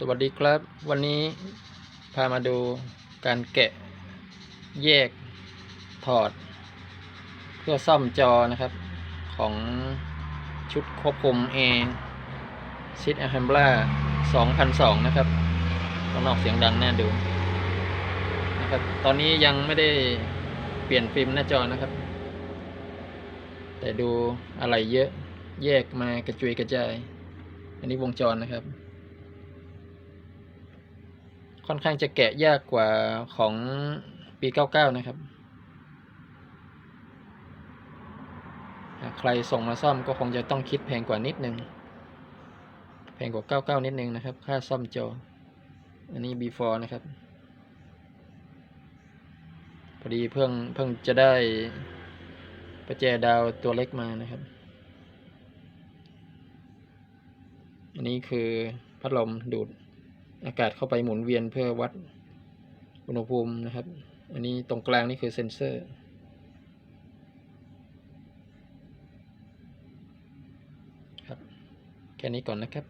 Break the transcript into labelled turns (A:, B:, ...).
A: สวัสดีครับ วันนี้พามาดูการแกะแยกถอด เพื่อซ่อมจอนะครับ ของชุดควบคุม A ซิดแอ m มบล่า2002 นะครับข้างนอกเสียงดังแน่ดูนะครับ ตอนนี้ยังไม่ได้เปลี่ยนฟิล์มหน้าจอนะครับ แต่ดูอะไรเยอะแยกมากระจุยกระจาย อันนี้วงจรนะครับ ค่อนข้างจะแกะยากกว่าของปี 99 นะครับ ใครส่งมาซ่อมก็คงจะต้องคิดแพงกว่านิดนึง แพงกว่า 99 นิดนึงนะครับ ค่าซ่อมจอ อันนี้ before นะครับ พอดีเพิ่งเพิ่งจะได้ประแจดาวตัวเล็กมานะครับ อันนี้คือพัดลมดูด อากาศเข้าไปหมุนเวียนเพื่อวัดอุณหภูมินะครับ อันนี้ตรงกลางนี่คือเซ็นเซอร์ ครับ แค่นี้ก่อนนะครับ